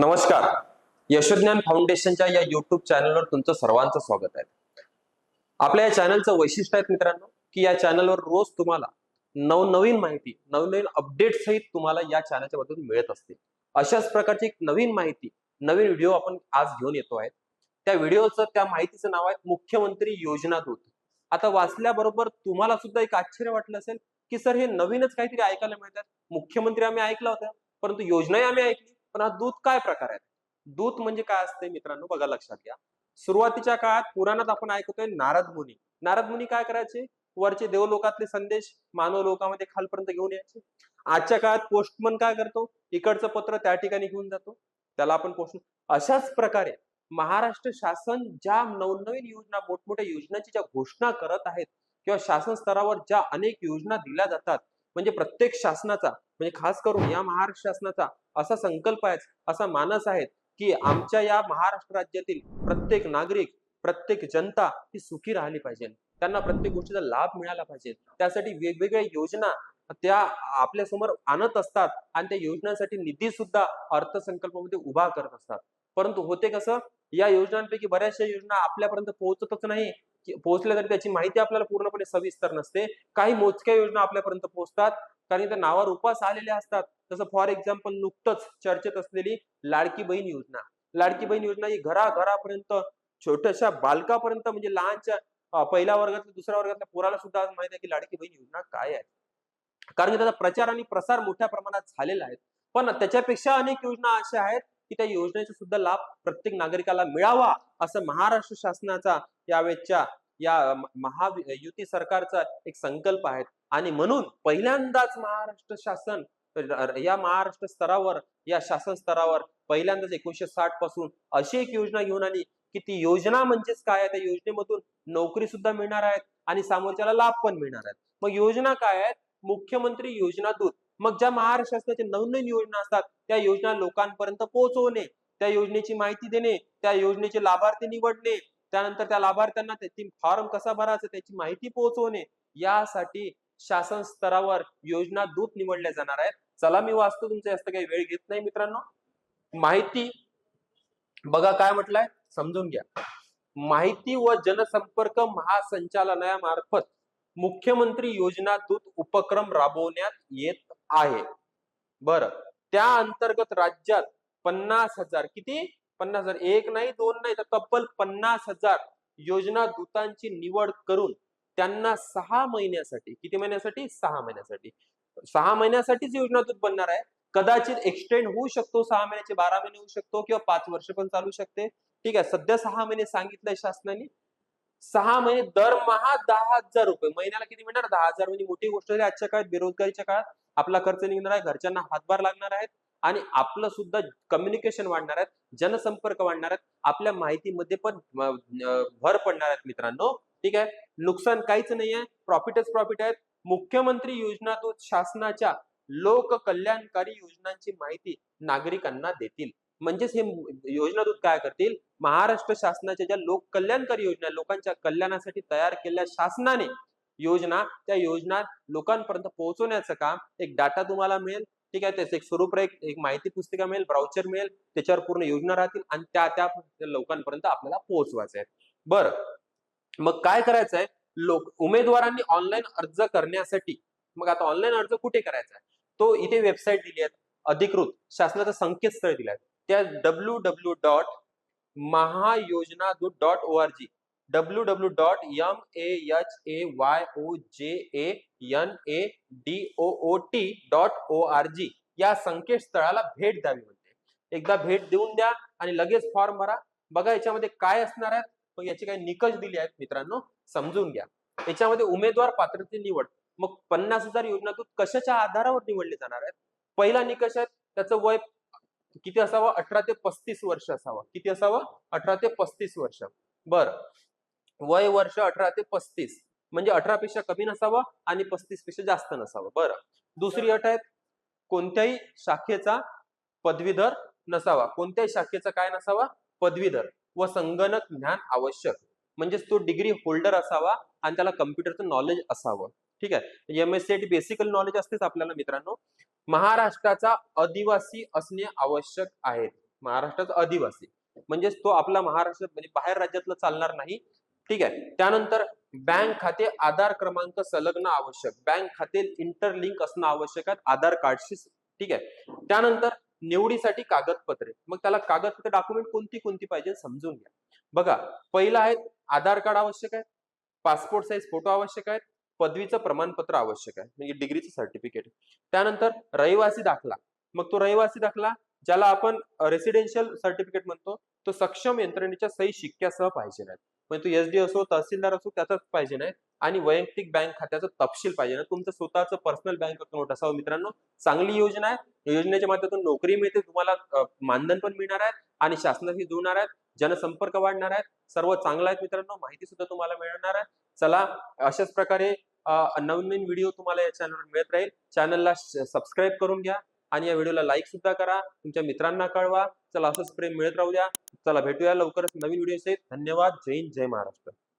नमस्कार. यशोज्ञान फाउंडेशनच्या या युट्यूब चॅनलवर तुमचं सर्वांचं स्वागत आहे. आपल्या या चॅनलचं वैशिष्ट्य आहे मित्रांनो की या चॅनलवर रोज तुम्हाला नवनवीन माहिती नवनवीन अपडेट सहित तुम्हाला या चॅनलच्या मधून मिळत असते. अशाच प्रकारची एक नवीन माहिती नवीन व्हिडिओ आपण आज घेऊन येतो आहे. त्या व्हिडिओचं त्या माहितीचं नाव आहे मुख्यमंत्री योजना दूत. आता वाचल्याबरोबर तुम्हाला सुद्धा एक आश्चर्य वाटलं असेल की सर हे नवीनच काहीतरी ऐकायला मिळतात. मुख्यमंत्री आम्ही ऐकलं होतं परंतु योजनाही आम्ही ऐकली. पण हा दूत काय प्रकार आहे दूत म्हणजे काय असते मित्रांनो? बघा लक्षात घ्या. सुरुवातीच्या काळात पुराणात आपण ऐकतोय नारद मुनी. नारद मुनी काय करायचे? वरचे देवलोकातले संदेश मानव लोकांमध्ये खालपर्यंत घेऊन यायचे. आजच्या काळात पोस्टमन काय करतो? इकडचं पत्र त्या ठिकाणी घेऊन जातो. त्याला आपण पोस्ट अशाच प्रकारे महाराष्ट्र शासन ज्या नवनवीन योजना मोठमोठ्या योजनांची ज्या घोषणा करत आहेत किंवा शासन स्तरावर ज्या अनेक योजना दिल्या जातात म्हणजे प्रत्येक शासनाचा म्हणजे खास करून या महाराष्ट्र शासनाचा असा संकल्प आहे असा मानस आहे की आमच्या या महाराष्ट्र राज्यातील प्रत्येक नागरिक प्रत्येक जनता ही सुखी राहिली पाहिजे. त्यांना प्रत्येक गोष्टीचा लाभ मिळाला पाहिजे. त्यासाठी वेगवेगळ्या योजना त्या आपल्यासमोर आणत असतात आणि त्या योजनांसाठी निधी सुद्धा अर्थसंकल्पामध्ये उभा करत असतात. परंतु होते कसं या योजनांपैकी बऱ्याचशा योजना आपल्यापर्यंत पोहोचतच नाही पोहोचल्या तरी त्याची माहिती आपल्याला पूर्णपणे सविस्तर नसते. काही मोजक्या योजना आपल्यापर्यंत पोहोचतात. कारण त्या नावावर उपास आलेल्या असतात. तसं फॉर एक्झाम्पल नुकतंच चर्चेत असलेली लाडकी बहीण योजना. लाडकी बहीण योजना ही घराघरापर्यंत छोट्याशा बालकापर्यंत म्हणजे लहानच्या पहिल्या वर्गातल्या दुसऱ्या वर्गातल्या पोराला सुद्धा आज माहिती आहे की लाडकी बहीण योजना काय आहे. कारण की त्याचा प्रचार आणि प्रसार मोठ्या प्रमाणात झालेला आहे. पण त्याच्यापेक्षा अनेक योजना अशा आहेत की त्या योजनेचा सुद्धा लाभ प्रत्येक नागरिकाला मिळावा असं महाराष्ट्र शासनाचा यावेळच्या या महा महायुती सरकारचा एक संकल्प आहे. आणि म्हणून पहिल्यांदाच महाराष्ट्र शासन या महाराष्ट्र स्तरावर या शासन स्तरावर पहिल्यांदाच एकोणीशे साठपासून अशी एक योजना घेऊन आली की ती योजना म्हणजेच काय आहे? त्या योजनेमधून नोकरी सुद्धा मिळणार आहेत आणि सामोरच्याला लाभ पण मिळणार आहेत. मग योजना काय आहेत? मुख्यमंत्री योजना दूत. मग ज्या महाराष्ट्र शासनाच्या नवनवीन योजना असतात त्या योजना लोकांपर्यंत पोहोचवणे त्या योजनेची माहिती देणे त्या योजनेचे लाभार्थी निवडणे त्यानंतर त्या लाभार्थ्यांना त्याची फॉर्म कसा भरायचा त्याची माहिती पोहोचवणे यासाठी शासन स्तरावर योजना दूत निवडल्या जाणार आहेत. चला मी वाचतो तुमचा जास्त काही वेळ घेत नाही मित्रांनो. माहिती बघा काय म्हटलंय समजून घ्या. माहिती व जनसंपर्क महासंचालनामार्फत मुख्यमंत्री योजना दूत उपक्रम राबवण्यात येत आहे. बर. त्या अंतर्गत राज्यात पन्नास हजार किती? पन्नास हजार. एक नाही दोन नाही तर तब्बल पन्नास हजार योजना दूतांची निवड करून त्यांना सहा महिन्यासाठी किती महिन्यासाठी? सहा महिन्यासाठी. सहा महिन्यासाठीच योजना दूत बनणार आहे. कदाचित एक्सटेंड होऊ शकतो सहा महिन्याचे बारा महिने होऊ शकतो किंवा पाच वर्ष पण चालू शकते. ठीक आहे. सध्या सहा महिने सांगितलंय शासनाने. सहा महिने दरमहा दहा हजार रुपये. महिन्याला किती मिळणार? दहा हजार. म्हणजे मोठी गोष्ट झाली आजच्या काळात बेरोजगारीच्या काळात आपला खर्च निघणार आहे घरच्यांना हातभार लागणार आहेत आणि आपलं सुद्धा कम्युनिकेशन वाढणार आहेत जनसंपर्क वाढणार आहेत आपल्या माहितीमध्ये पण भर पडणार आहेत मित्रांनो. ठीक आहे? नुकसान काहीच नाही आहे प्रॉफिटच प्रॉफिट आहेत मुख्यमंत्री योजना शासनाच्या लोक कल्याणकारी योजनांची माहिती नागरिकांना देतील. म्हणजेच हे योजना दूत काय करतील? महाराष्ट्र शासनाच्या ज्या लोक कल्याणकारी योजना लोकांच्या कल्याणासाठी तयार केलेल्या शासनाने योजना त्या योजना लोकांपर्यंत पोहोचवण्याचं काम एक डाटा तुम्हाला मिळेल. ठीक आहे त्याचं एक स्वरूप एक एक माहिती पुस्तिका मिळेल ब्राउचर मिळेल त्याच्यावर पूर्ण योजना राहतील आणि त्या त्या लोकांपर्यंत आपल्याला पोहोचवायचं आहे. बरं. मग काय करायचं आहे? लोक उमेदवारांनी ऑनलाईन अर्ज करण्यासाठी मग आता ऑनलाईन अर्ज कुठे करायचा आहे? तो इथे वेबसाईट दिली आहे. अधिकृत शासनाचं संकेतस्थळ दिलं आहे त्या डब्ल्यू डब्ल्यू डॉट महायोजना दूत dot O R G W W dot M A H A Y O J A N A D O O T dot O R G या संकेतस्थळाला भेट द्यावी म्हणते. एकदा भेट देऊन द्या आणि लगेच फॉर्म भरा. बघा याच्यामध्ये काय असणार आहेत मग याचे काही निकष दिले आहेत मित्रांनो समजून घ्या. याच्यामध्ये उमेदवार पात्रते निवड. मग पन्नास हजार योजनातून कशाच्या आधारावर निवडले जाणार आहेत? पहिला निकष आहे त्याचं वय किती असावं? अठरा ते पस्तीस वर्ष असावं. किती असावं? अठरा ते पस्तीस वर्ष. बर. वय वर्ष अठरा ते पस्तीस. म्हणजे अठरा पेक्षा कमी नसावं आणि पस्तीसपेक्षा जास्त नसावं. बरं. दुसरी अट आहे कोणत्याही शाखेचा पदवीधर नसावा. कोणत्याही शाखेचा काय नसावा? पदवीधर व संगणक ज्ञान आवश्यक. म्हणजेच तो डिग्री होल्डर असावा आणि त्याला कम्प्युटरचं नॉलेज असावं. ठीक आहे? M S C basically knowledge असतेच आपल्याला मित्रांनो. महाराष्ट्राचा आदिवासी असणे आवश्यक आहे. महाराष्ट्राचा अधिवासी म्हणजेच तो आपला महाराष्ट्र म्हणजे बाहेर राज्यातलं चालणार नाही. ठीक आहे. त्यानंतर बँक खाते आधार क्रमांक संलग्न आवश्यक. बँक खाते इंटरलिंक असणं आवश्यक आहे. आधार कार्डशी ठीक आहे. त्यानंतर निवडीसाठी कागदपत्रे. मग त्याला कागदपत्र डॉक्युमेंट कोणती कोणती पाहिजे समजून घ्या. बघा पहिलं आहे आधार कार्ड आवश्यक आहे. पासपोर्ट साईज फोटो आवश्यक आहेत. पदवीचं प्रमाणपत्र आवश्यक आहे म्हणजे डिग्रीचं सर्टिफिकेट त्यानंतर रहिवासी दाखला. मग तो रहिवासी दाखला ज्याला आपण रेसिडेन्शियल सर्टिफिकेट म्हणतो तो सक्षम यंत्रणेच्या सही शिक्क्यासह पाहिजे नाही. म्हणजे तो एस डी असो तहसीलदार असो त्याचाच पाहिजे नाही. आणि वैयक्तिक बँक खात्याचा तपशील पाहिजे ना तुमचं स्वतःचं पर्सनल बँक अकाउंट असावं मित्रांनो. चांगली योजना आहे. योजनेच्या माध्यमातून नोकरी मिळते तुम्हाला मानधन पण मिळणार आहे आणि शासनाशी जुळणार आहेत जनसंपर्क वाढणार आहेत सर्व चांगला आहेत मित्रांनो. माहिती सुद्धा तुम्हाला मिळणार आहे. चला अशाच प्रकारे नवीन नवीन व्हिडिओ तुम्हाला या चॅनलवर मिळत राहील. चॅनलला सबस्क्राईब करून घ्या आणि या व्हिडिओला लाईक सुद्धा करा. तुमच्या मित्रांना कळवा. चला असंच प्रेम मिळत राहू द्या. चला भेटूया लवकरच नवीन व्हिडिओ धन्यवाद. जय हिंद जय महाराष्ट्र.